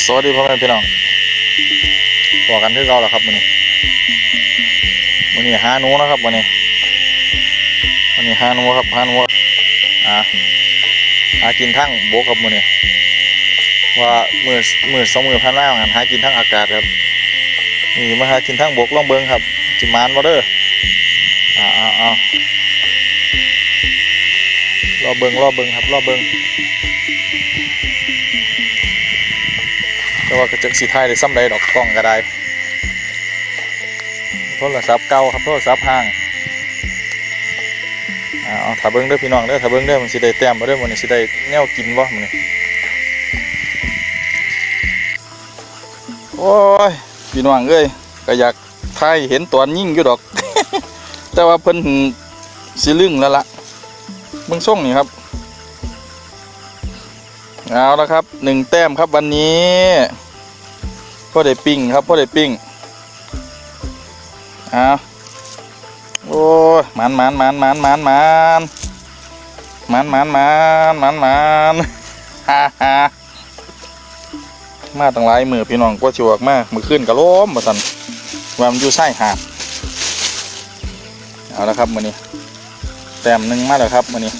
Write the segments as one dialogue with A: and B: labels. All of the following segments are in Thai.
A: สวัสดีพ่อแม่พี่น้องบอกกันที่เราแหละครับวันนี้วันนี้หาหนูนะครับวันนี้วันนี้หาหนูครับหาหนูอ่าหากินทั้งบกครับวันนี้ว่ามือมือสองมือพันล่างหันหากินทั้งอากาศครับนี่มาหากินทั้งบกล่องเบิงครับจิมานวอเดอร์อ่าอ่าอ่ารอเบิงรอเบิงครับรอเบิง แต่ว่ากระจักสีไทยได้ซ้ำใดดอกกล้องก็ได้โทรศัพท์เก่าครับโทรศัพท์ห้างเอาถ้าเบิ้งเด้อพี่น้องเด้อถ้าเบิ้งเด้อมันสิได้แต้มบ่เด้อมันนี้สิได้แนวกินบ่มันนี้โอ้ยพี่น้องเอ้ยก็อยากถ่ายเห็นตอนยิ่งอยู่ดอก แต่ว่าเพิ่นสิลึงแล้วล่ะเบิ่งส่งนี่ครับเอาละครับหนึ่งแต้มครับวันนี้ พ่อได้ปิ้งครับพ่อได้ปิ้งเอาโอ้ยมันมันมันมันมันมันมันมันมันมันมันฮ่าฮ่ามาตั้งหลายมือพี่น้องกว่าชิวออกมามือขึ้นกระโล้มมาสันวามอยู่ไส้หาดเอาละครับมือนี้แต้มหนึ่งมาแล้วครับมือนี้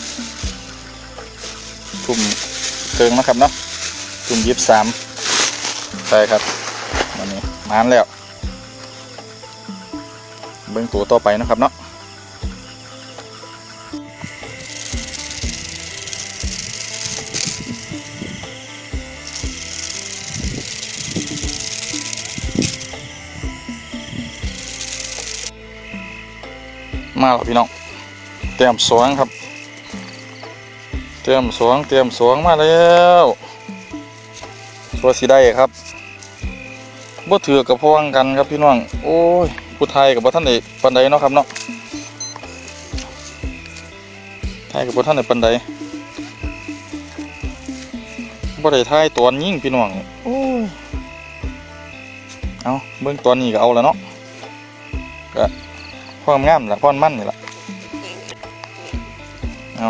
A: ทุ่มเกิงนะครับเนาะจุ่มยิบสามใช่ครับ วันนี้มานแล้ว เบิ้งตัวต่อไปนะครับเนาะมาแล้วพี่น้องเตรียมสวงครับ เตรียมสวงเตรียมสวงมาแล้วตัวสีได้ครับ บ่ถือกับพวงกันครับพี่น้อง โอ้ยผู้ไทยกับบ่ท่านได้ปันใดเนาะครับเนาะไทยกับบ่ท่านได้ปันใดบ่ได้ทายตัวยิ่งพี่น้องโอ้ยเอาเบิ่งตัวนี้ก็เอาแล้วเนาะก็ความงามละความมันนี่ล่ะเอา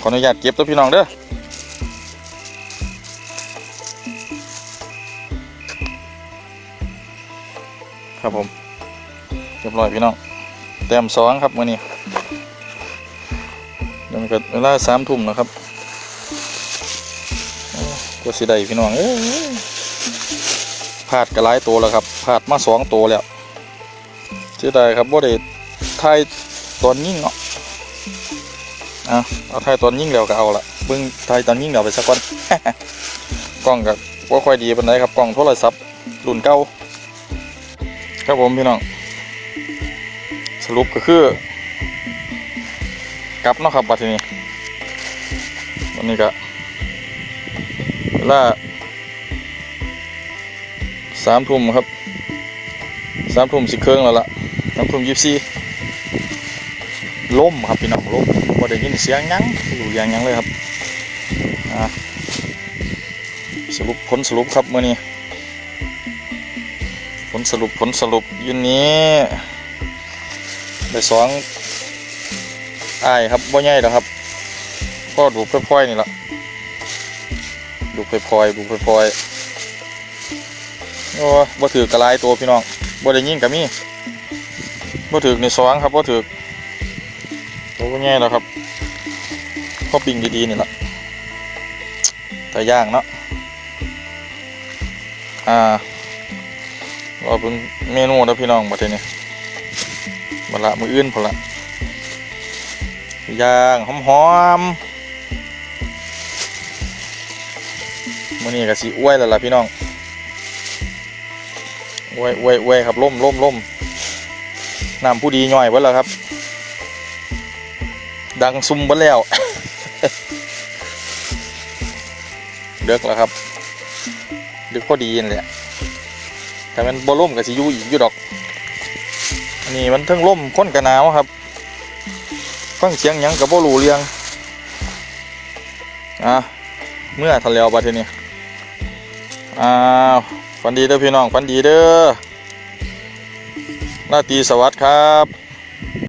A: ขออนุญาตเก็บตัวพี่น้องเด้อ ครับผมเรียบร้อยพี่น้องแต้มสองครับมื้อนี้เดี๋ยวมันก็เวลาสามทุ่มนะครับโอ้ตัวสีใดพี่น้องเอ้พลาดกระไรตัวแล้วครับพลาดมาสองตัวแล้วเสียดายครับว่าได้ทายตอนยิ่งเนาะเอาเอาถ่ายตอนยิ่งเดียวก็เอาละเบิ่งถ่ายตอนยิ่งเดียวไปสักก่อนกล้องกับว่าค่อยดีเปานใดครับกล้องโทรศัพท์รุ่นเก่า ครับผมพี่น้อง สรุปก็คือกลับเนาะครับบัดทีนี้วันนี้ก็เวลาสามทุ่มครับสามทุ่มสิเครื่องแล้วล่ะสามทุ่มยี่สิบสี่ล่มครับพี่น้องล่มว่าได้ยินเสียงยังอยู่อย่างยังเลยครับสรุปผลสรุปครับเมื่อนี้ ผลสรุปผลสรุปยืนนี้ได้สองอ้ายครับบ่ใหญ่แล้วครับก็ดูพล่อยๆนี่ละดูพล่อยๆดูพล่อยๆโอ้บ่ถือกระไรตัวพี่น้องบ่ได้ยินกับมีบ่ถือในสองครับบ่ถือตัวก็ง่ายแล้วครับข้อปิ้งดีๆนี่แหละแต่ย่างเนาะอ่า อเป็นเมนูนะพี่น้องมาเทนี้มาละมืออื่นพอละย่างหอมๆมื่อนี้ก็สีอ้วยแล้วล่ะพี่น้องอ้วยอ้วยอ้วยครับล่มล่มล่มน้ำผู้ดีย่อยไว้แล้วครับ ดังซุ่มไปแล้วเลิกแล้วครับเลิกพอดีนั่แหละ แต่มันบ่ล่มกับสิยูอีกอยู่ดอก อันนี้มันเทิงล่มค้นกระหนาวครับฟังเสียงยังกับบ่รูเรียง อะ เมื่อทะเลวบัดทีนี้อ้าวฝันดีเด้อพี่น้องฝันดีเด้อราตีสวัสดิ์ครับ